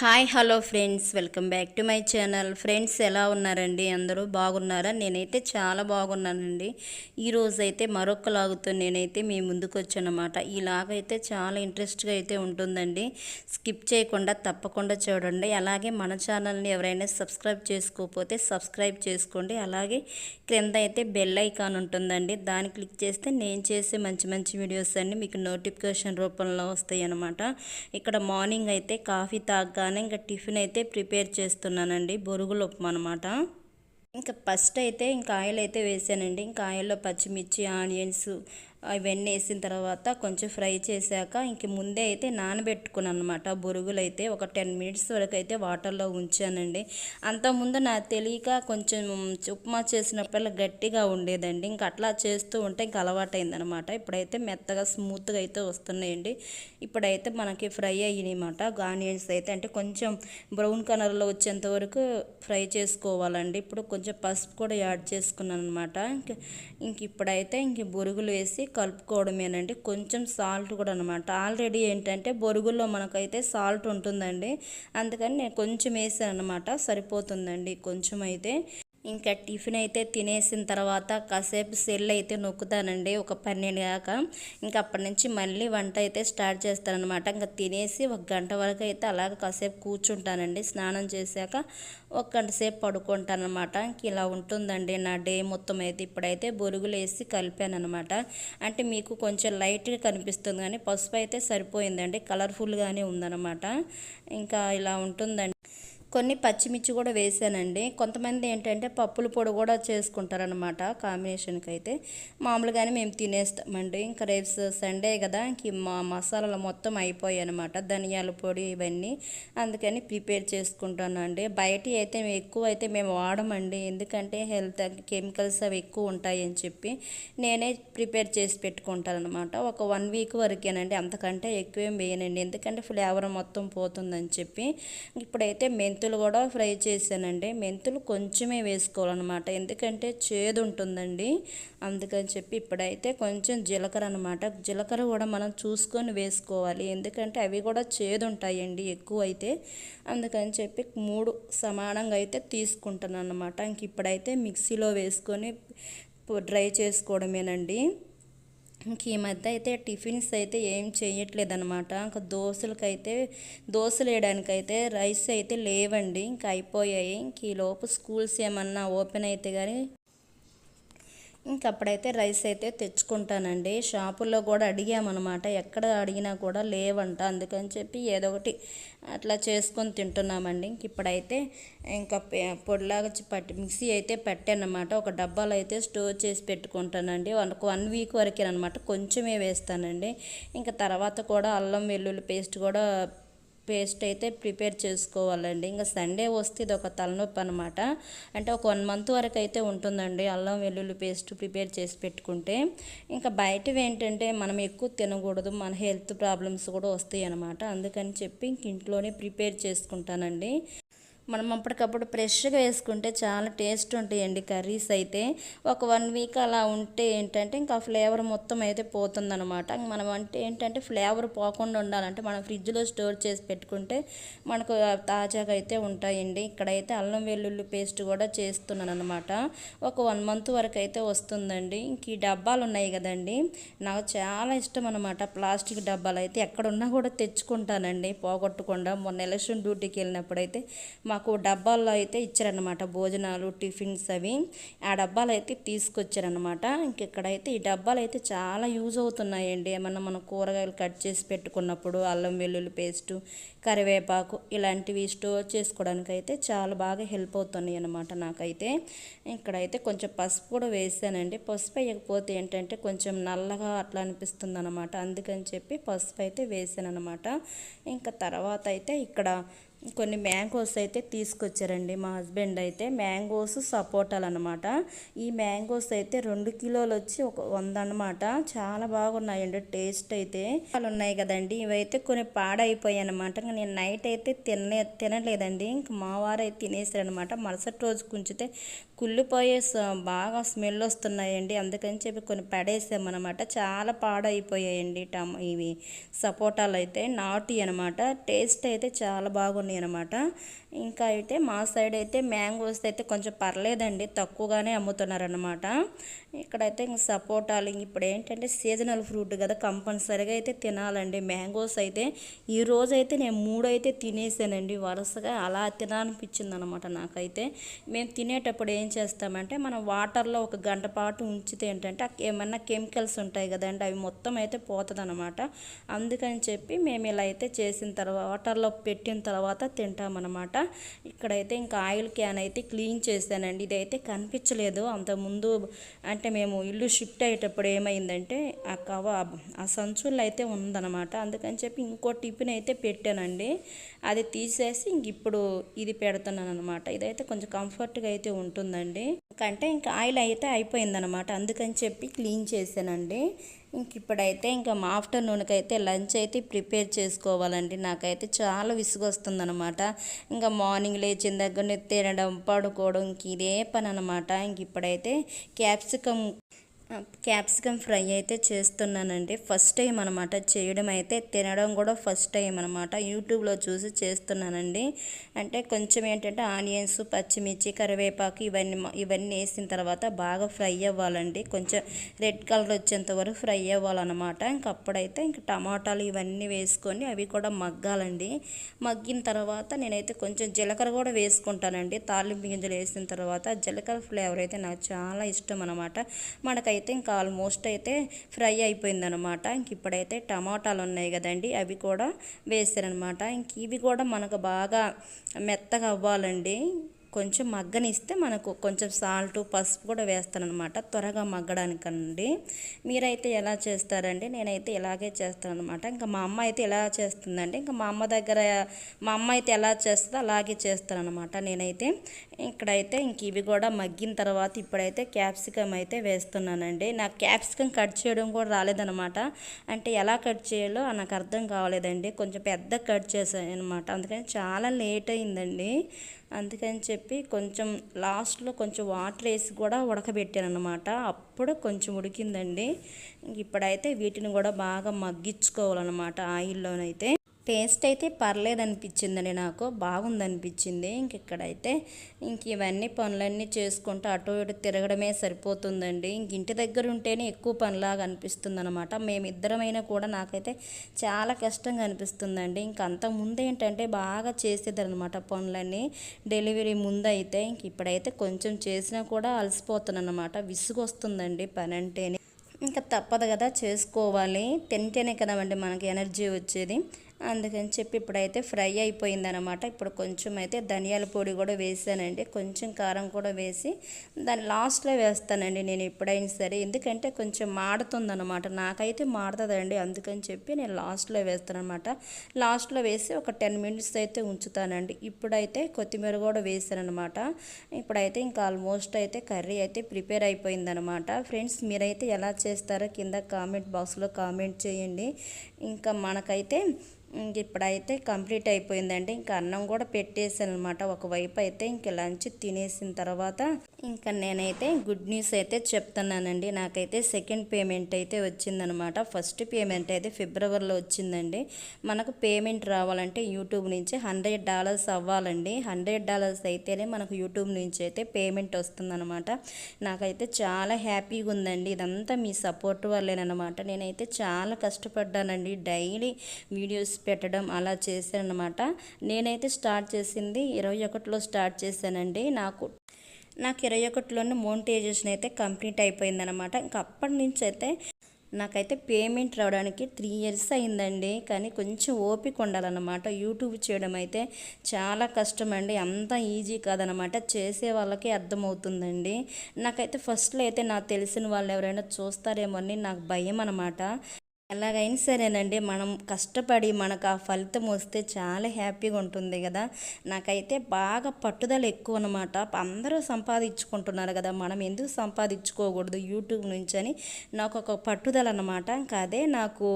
Hi hello friends. Welcome back to my channel. Friends ఎలా ఉన్నారండి? అందరూ బాగున్నారా? నేనైతే చాలా బాగున్నానండి. ఈరోజు అయితే మరొక లాగుతో నేనైతే మీ ముందుకు వచ్చానమాట ఈ లాగ్ అయితే చాలా ఇంట్రెస్ట్గా అయితే ఉంటుందండి. స్కిప్ చేయకుండా తప్పకుండా చూడండి. అలాగే మన ఛానల్ని ఎవరైనా సబ్స్క్రైబ్ చేసుకోకపోతే సబ్స్క్రైబ్ చేసుకోండి. అలాగే క్రింద అయితే బెల్ ఐకాన్ ఉంటుందండి. దాన్ని క్లిక్ చేస్తే నేను చేసే మంచి మంచి వీడియోస్ అన్ని మీకు నోటిఫికేషన్ రూపంలో వస్తాయి అన్నమాట ఇక్కడ మార్నింగ్ అయితే కాఫీ అలానే ఇంకా టిఫిన్ అయితే ప్రిపేర్ చేస్తున్నానండి. బొరుగులు ఉప్మా అనమాట ఇంకా ఫస్ట్ అయితే ఇంకా ఆయిల్ అయితే వేసానండి. ఇంకా ఆయిల్లో పచ్చిమిర్చి ఆనియన్స్ ఇవన్నీ వేసిన తర్వాత కొంచెం ఫ్రై చేశాక ఇంక ముందే అయితే నానబెట్టుకున్నాను అనమాట బొరుగులు అయితే ఒక టెన్ మినిట్స్ వరకు అయితే వాటర్లో ఉంచానండి. అంతకుముందు నాకు తెలియక కొంచెం ఉప్మా చేసినప్పుడు గట్టిగా ఉండేదండి. ఇంకా అట్లా చేస్తూ ఉంటే ఇంకా అలవాటైందనమాట ఇప్పుడైతే మెత్తగా స్మూత్గా అయితే వస్తున్నాయండి. ఇప్పుడైతే మనకి ఫ్రై అయ్యినమాట ఆనియన్స్ అయితే అంటే కొంచెం బ్రౌన్ కలర్లో వచ్చేంత వరకు ఫ్రై చేసుకోవాలండి. ఇప్పుడు కొంచెం పసుపు కూడా యాడ్ చేసుకున్నాను అనమాట ఇంక ఇంక ఇప్పుడైతే ఇంక బొరుగులు వేసి కలుపుకోవడమేనండి. కొంచెం సాల్ట్ కూడా అనమాట ఆల్రెడీ ఏంటంటే బొరుగుల్లో మనకైతే సాల్ట్ ఉంటుందండి. అందుకని నేను కొంచెం వేసాను అనమాట సరిపోతుందండి. కొంచెం అయితే. ఇంకా టిఫిన్ అయితే తినేసిన తర్వాత కాసేపు సెల్ అయితే నొక్కుతానండి ఒక పన్నెండు దాకా. ఇంకా అప్పటి నుంచి మళ్ళీ వంట అయితే స్టార్ట్ చేస్తానమాట ఇంకా తినేసి ఒక గంట వరకు అయితే అలాగ కాసేపు కూర్చుంటానండి. స్నానం చేశాక ఒక గంట సేపు పడుకుంటానమాట ఇంక ఇలా ఉంటుందండి నా డే మొత్తం అయితే. ఇప్పుడైతే బొరుగులు వేసి కలిపాను అనమాట అంటే మీకు కొంచెం లైట్గా కనిపిస్తుంది కానీ పసుపు అయితే సరిపోయిందండి. కలర్ఫుల్గానే ఉందన్నమాట. ఇంకా ఇలా ఉంటుందండి. కొన్ని పచ్చిమిర్చి కూడా వేసానండి. కొంతమంది ఏంటంటే పప్పుల పొడి కూడా చేసుకుంటారనమాట కాంబినేషన్కి అయితే మామూలుగానే మేము తినేస్తామండి. ఇంకా రేపు సండే కదా ఇంక మా మసాలాలు మొత్తం అయిపోయాయి అనమాట ధనియాల పొడి ఇవన్నీ అందుకని ప్రిపేర్ చేసుకుంటానండి. బయట అయితే ఎక్కువ అయితే మేము వాడమండి. ఎందుకంటే హెల్త్ కెమికల్స్ అవి ఎక్కువ ఉంటాయని చెప్పి నేనే ప్రిపేర్ చేసి పెట్టుకుంటాను అనమాట ఒక వన్ వీక్ వరకేనండి. అంతకంటే ఎక్కువేం వేయనండి. ఎందుకంటే ఫ్లేవర్ మొత్తం పోతుందని చెప్పి ఇప్పుడైతే మెంతులు కూడా ఫ్రై చేశానండి. మెంతులు కొంచెమే వేసుకోవాలన్నమాట. ఎందుకంటే చేదు ఉంటుందండి అందుకని చెప్పి ఇప్పుడైతే కొంచెం జీలకర్ర అనమాట జీలకర్ర కూడా మనం చూసుకొని వేసుకోవాలి. ఎందుకంటే అవి కూడా చేదు ఉంటాయండి ఎక్కువ అయితే అందుకని చెప్పి మూడు సమానంగా అయితే తీసుకుంటాను అనమాట ఇంక ఇప్పుడైతే మిక్సీలో వేసుకొని డ్రై చేసుకోవడమేనండి. ఇంక ఈ మధ్య అయితే టిఫిన్స్ అయితే ఏం చేయట్లేదు అనమాట ఇంకా దోశలకైతే దోశలు వేయడానికైతే రైస్ అయితే లేవండి. ఇంకా అయిపోయాయి. ఇంక ఈ లోపు స్కూల్స్ ఏమన్నా ఓపెన్ అయితే కానీ ఇంక అప్పుడైతే రైస్ అయితే తెచ్చుకుంటానండి. షాపుల్లో కూడా అడిగామన్నమాట. ఎక్కడ అడిగినా కూడా లేవంట. అందుకని చెప్పి ఏదో ఒకటి అట్లా చేసుకొని తింటున్నామండి. ఇంక ఇప్పుడైతే ఇంకా పొడిలాగా పట్టి మిక్సీ అయితే పెట్టానమాట ఒక డబ్బాలో అయితే స్టోర్ చేసి పెట్టుకుంటానండి. ఒక వన్ వీక్ వరకేనమాట కొంచెమే వేస్తానండి. ఇంకా తర్వాత కూడా అల్లం వెల్లుల్లి పేస్ట్ కూడా పేస్ట్ అయితే ప్రిపేర్ చేసుకోవాలండి. ఇంకా సండే వస్తే ఇది ఒక తలనొప్పి అనమాట అంటే ఒక వన్ మంత్ వరకు అయితే ఉంటుందండి అల్లం వెల్లుల్లి పేస్ట్ ప్రిపేర్ చేసి పెట్టుకుంటే. ఇంకా బయటవి ఏంటంటే మనం ఎక్కువ తినకూడదు మన హెల్త్ ప్రాబ్లమ్స్ కూడా వస్తాయి అనమాట అందుకని చెప్పి ఇంక ఇంట్లోనే ప్రిపేర్ చేసుకుంటానండి. మనం అప్పటికప్పుడు ఫ్రెష్గా వేసుకుంటే చాలా టేస్ట్ ఉంటాయండి కర్రీస్ అయితే. ఒక వన్ వీక్ అలా ఉంటే ఏంటంటే ఇంకా ఫ్లేవర్ మొత్తం అయితే పోతుందనమాట మనం అంటే ఏంటంటే ఫ్లేవర్ పోకుండా ఉండాలంటే మనం ఫ్రిడ్జ్లో స్టోర్ చేసి పెట్టుకుంటే మనకు తాజాగా అయితే ఉంటాయండి. ఇక్కడైతే అల్లం వెల్లుల్లి పేస్ట్ కూడా చేస్తున్నాను అనమాట ఒక వన్ మంత్ వరకు అయితే వస్తుందండి. ఇంక ఈ డబ్బాలు ఉన్నాయి కదండి. నాకు చాలా ఇష్టం అనమాట ప్లాస్టిక్ డబ్బాలు. అయితే ఎక్కడున్నా కూడా తెచ్చుకుంటానండి. పోగొట్టకుండా మొన్న ఎలక్షన్ డ్యూటీకి వెళ్ళినప్పుడు అయితే మా మాకు డబ్బాల్లో అయితే ఇచ్చారనమాట భోజనాలు టిఫిన్స్ అవి. ఆ డబ్బాలు అయితే తీసుకొచ్చారనమాట ఇంకెక్కడైతే ఈ డబ్బాలు అయితే చాలా యూజ్ అవుతున్నాయండి. ఏమన్నా మనం కూరగాయలు కట్ చేసి పెట్టుకున్నప్పుడు అల్లం వెల్లుల్లి పేస్టు కరివేపాకు ఇలాంటివి స్టోర్ చేసుకోవడానికి అయితే చాలా బాగా హెల్ప్ అవుతున్నాయి అనమాట నాకైతే. ఇక్కడైతే కొంచెం పసుపు కూడా వేసానండి. పసుపు వేయకపోతే ఏంటంటే కొంచెం నల్లగా అట్లా అనిపిస్తుంది అనమాట అందుకని చెప్పి పసుపు అయితే వేసాను అనమాట ఇంకా తర్వాత అయితే ఇక్కడ కొన్ని మ్యాంగోస్ అయితే తీసుకొచ్చారండి మా హస్బెండ్ అయితే. మ్యాంగోస్ సపోటాలు అనమాట ఈ మ్యాంగోస్ అయితే రెండు కిలోలు వచ్చి ఒక వంద అనమాట చాలా బాగున్నాయండి టేస్ట్ అయితే. చాలా ఉన్నాయి కదండి ఇవైతే కొన్ని పాడైపోయాయి అనమాట నేను నైట్ అయితే తినలే తినలేదండి. ఇంక మా వారు అయితే తినేసారనమాట మరుసటి రోజు కుంచితే కుళ్ళిపోయే బాగా స్మెల్ వస్తున్నాయండి. అందుకని చెప్పి కొన్ని పడేసామన్నమాట చాలా పాడైపోయాయండి టమ ఇవి సపోటాలు అయితే. నాటి అనమాట టేస్ట్ అయితే చాలా బాగున్నాయి. అనమాట ఇంకా అయితే మా సైడ్ అయితే మ్యాంగోస్ అయితే కొంచెం పర్లేదండి తక్కువగానే అమ్ముతున్నారనమాట ఇక్కడైతే ఇంక సపోటాలు ఇంక ఇప్పుడు ఏంటంటే సీజనల్ ఫ్రూట్ కదా కంపల్సరీగా అయితే తినాలండి. మ్యాంగోస్ అయితే ఈ రోజు అయితే నేను మూడైతే తినేసానండి. వరుసగా అలా తినాలనిపించింది అనమాట నాకైతే. మేము తినేటప్పుడు ఏం చేస్తామంటే మనం వాటర్లో ఒక గంట పాటు ఉంచితే ఏంటంటే ఏమన్నా కెమికల్స్ ఉంటాయి కదండి అవి మొత్తం అయితే పోతుంది అనమాట అందుకని చెప్పి మేము ఇలా అయితే చేసిన తర్వాత వాటర్లో పెట్టిన తర్వాత తింటామన్నమాట ఇక్కడైతే ఇంకా ఆయిల్ క్యాన్ అయితే క్లీన్ చేశానండి. ఇదైతే కనిపించలేదు. అంతకుముందు అంటే మేము ఇల్లు షిఫ్ట్ అయ్యేటప్పుడు ఏమైందంటే ఆ కవ ఆ సంచుల్లో అయితే ఉందన్నమాట. అందుకని చెప్పి ఇంకో టిఫిన్ అయితే పెట్టానండి. అది తీసేసి ఇంక ఇప్పుడు ఇది పెడుతున్నాను అనమాట ఇదైతే కొంచెం కంఫర్ట్గా అయితే ఉంటుందండి. అంటే ఇంకా ఆయిల్ అయితే అయిపోయిందనమాట అందుకని చెప్పి క్లీన్ చేశానండి. ఇంక ఇప్పుడైతే ఇంకా మా ఆఫ్టర్నూన్కి అయితే లంచ్ అయితే ప్రిపేర్ చేసుకోవాలండి. నాకైతే చాలా విసుగొస్తుందనమాట ఇంకా మార్నింగ్ లేచిన దగ్గర నుంచి తినడం పడుకోవడం ఇంక ఇదే పని అనమాట ఇంక ఇప్పుడైతే క్యాప్సికమ్ క్యాప్సికమ్ ఫ్రై అయితే చేస్తున్నానండి. ఫస్ట్ టైం అనమాట చేయడం అయితే తినడం కూడా ఫస్ట్ టైం అనమాట యూట్యూబ్లో చూసి చేస్తున్నానండి. అంటే కొంచెం ఏంటంటే ఆనియన్స్ పచ్చిమిర్చి కరివేపాకు ఇవన్నీ ఇవన్నీ వేసిన తర్వాత బాగా ఫ్రై అవ్వాలండి. కొంచెం రెడ్ కలర్ వచ్చేంత వరకు ఫ్రై అవ్వాలన్నమాట. ఇంకా అప్పుడైతే ఇంక టమాటాలు ఇవన్నీ వేసుకొని అవి కూడా మగ్గాలండి. మగ్గిన తర్వాత నేనైతే కొంచెం జీలకర్ర కూడా వేసుకుంటానండి. తాలింపు గింజలు వేసిన తర్వాత జీలకర్ర ఫ్లేవర్ అయితే నాకు చాలా ఇష్టం అనమాట మనకైతే అయితే ఇంకా ఆల్మోస్ట్ అయితే ఫ్రై అయిపోయిందనమాట ఇంక ఇప్పుడైతే టమాటాలు ఉన్నాయి కదండి అవి కూడా వేసారనమాట ఇంక ఇవి కూడా మనకు బాగా మెత్తగా అవ్వాలండి. కొంచెం మగ్గనిస్తే మనకు కొంచెం సాల్ట్ పసుపు కూడా వేస్తానమాట త్వరగా మగ్గడానికండి మీరైతే ఎలా చేస్తారండి? నేనైతే ఇలాగే చేస్తానమాట ఇంకా మా అమ్మ అయితే ఎలా చేస్తుందండి ఇంకా మా అమ్మ దగ్గర మా అమ్మ అయితే ఎలా చేస్తుందో అలాగే చేస్తానమాట నేనైతే. ఇక్కడైతే ఇంక ఇవి కూడా మగ్గిన తర్వాత ఇప్పుడైతే క్యాప్సికమ్ అయితే వేస్తున్నానండి. నాకు క్యాప్సికమ్ కట్ చేయడం కూడా రాలేదనమాట అంటే ఎలా కట్ చేయాలో నాకు అర్థం కావలేదండి. కొంచెం పెద్ద కట్ చేశాను అనమాట అందుకని చాలా లేట్ అయిందండి. అందుకని చెప్పి కొంచెం లాస్ట్లో కొంచెం వాటర్ వేసి కూడా ఉడకబెట్టాను అనమాట అప్పుడు కొంచెం ఉడికిందండి. ఇప్పుడైతే వీటిని కూడా బాగా మగ్గించుకోవాలన్నమాట ఆయిల్లోనైతే. టేస్ట్ అయితే పర్లేదు అనిపించిందండి నాకు బాగుంది అనిపించింది ఇంక ఇక్కడైతే ఇంక ఇవన్నీ పనులన్నీ చేసుకుంటూ అటు ఇటు తిరగడమే సరిపోతుందండి. ఇంక ఇంటి దగ్గర ఉంటేనే ఎక్కువ పనిలాగా అనిపిస్తుంది అనమాట మేమిద్దరమైనా కూడా నాకైతే చాలా కష్టంగా అనిపిస్తుందండి. ఇంక అంత ముందు ఏంటంటే బాగా చేసేదనమాట పనులన్నీ. డెలివరీ ముందు అయితే ఇంక ఇప్పుడైతే కొంచెం చేసినా కూడా అలసిపోతున్నాను అనమాట విసుగు వస్తుందండి పని అంటేనే ఇంకా తప్పదు కదా చేసుకోవాలి. తింటేనే కదండి మనకి ఎనర్జీ వచ్చేది. అందుకని చెప్పి ఇప్పుడైతే ఫ్రై అయిపోయిందనమాట ఇప్పుడు కొంచెం అయితే ధనియాల పొడి కూడా వేసానండి. కొంచెం కారం కూడా వేసి దాన్ని లాస్ట్లో వేస్తానండి నేను ఎప్పుడైనా సరే. ఎందుకంటే కొంచెం మాడుతుందనమాట నాకైతే మాడుతుందండి. అందుకని చెప్పి నేను లాస్ట్లో వేస్తానమాట లాస్ట్లో వేసి ఒక టెన్ మినిట్స్ అయితే ఉంచుతానండి. ఇప్పుడైతే కొత్తిమీర కూడా వేసానమాట ఇప్పుడైతే ఇంకా ఆల్మోస్ట్ అయితే కర్రీ అయితే ప్రిపేర్ అయిపోయిందనమాట ఫ్రెండ్స్ మీరైతే ఎలా చేస్తారో కింద కామెంట్ బాక్స్లో కామెంట్ చేయండి. ఇంకా మనకైతే ఇప్పుడైతే కంప్లీట్ అయిపోయిందండి. ఇంకా అన్నం కూడా పెట్టేసాను అనమాట ఒకవైపు అయితే ఇంకా లంచ్ తినేసిన తర్వాత ఇంకా నేనైతే గుడ్ న్యూస్ అయితే చెప్తున్నానండి. నాకైతే సెకండ్ పేమెంట్ అయితే వచ్చిందనమాట ఫస్ట్ పేమెంట్ అయితే ఫిబ్రవరిలో వచ్చిందండి. మనకు పేమెంట్ రావాలంటే యూట్యూబ్ నుంచి హండ్రెడ్ డాలర్స్ అవ్వాలండి. హండ్రెడ్ డాలర్స్ అయితేనే మనకు యూట్యూబ్ నుంచి అయితే పేమెంట్ వస్తుందన్నమాట. నాకైతే చాలా హ్యాపీగా ఉందండి. ఇదంతా మీ సపోర్ట్ వల్లేనమాట నేనైతే చాలా కష్టపడ్డానండి. డైలీ వీడియోస్ పెట్టడం అలా చేశానమాట నేనైతే స్టార్ట్ చేసింది ఇరవై ఒకటిలో స్టార్ట్ చేశానండి. నాకు నాకు ఇరవై ఒకటిలోనే మోనిటైజేషన్ అయితే కంప్లీట్ అయిపోయిందనమాట ఇంకా అప్పటి నుంచి అయితే నాకైతే పేమెంట్ రావడానికి త్రీ ఇయర్స్ అయిందండి. కానీ కొంచెం ఓపిక ఉండాలన్నమాట. యూట్యూబ్ చేయడం అయితే చాలా కష్టం అండి అంత ఈజీ కాదనమాట చేసే వాళ్ళకి అర్థమవుతుందండి. నాకైతే ఫస్ట్లో అయితే నాకు తెలిసిన వాళ్ళు ఎవరైనా చూస్తారేమో అని నాకు భయం అనమాట ఎలాగైనా సరేనండి మనం కష్టపడి మనకు ఆ ఫలితం వస్తే చాలా హ్యాపీగా ఉంటుంది కదా. నాకైతే బాగా పట్టుదల ఎక్కువ అనమాట అందరూ సంపాదించుకుంటున్నారు కదా మనం ఎందుకు సంపాదించుకోకూడదు యూట్యూబ్ నుంచి అని నాకు ఒక పట్టుదల అనమాట ఇంకా అదే నాకు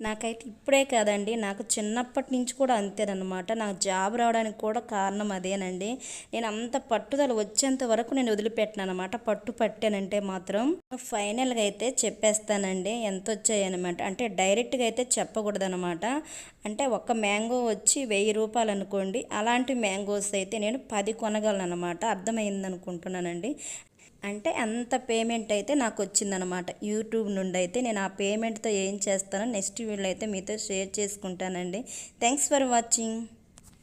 నాకైతే ఇప్పుడే కాదండి నాకు చిన్నప్పటి నుంచి కూడా అంతేనమాట నాకు జాబ్ రావడానికి కూడా కారణం అదేనండి. నేను అంత పట్టుదల వచ్చేంత వరకు నేను వదిలిపెట్టినాను అనమాట పట్టు పట్టానంటే మాత్రం ఫైనల్గా అయితే చెప్పేస్తానండి ఎంత వచ్చాయనమాట అంటే అంటే డైరెక్ట్గా అయితే చెప్పకూడదనమాట అంటే ఒక మ్యాంగో వచ్చి వెయ్యి రూపాయలు అనుకోండి అలాంటి మ్యాంగోస్ అయితే నేను పది కొనగలను అనమాట అర్థమైంది అనుకుంటున్నానండి అంటే అంత పేమెంట్ అయితే నాకు వచ్చిందనమాట యూట్యూబ్ నుండి అయితే నేను ఆ పేమెంట్తో ఏం చేస్తానో నెక్స్ట్ వీడియో అయితే మీతో షేర్ చేసుకుంటానండి. Thanks for watching.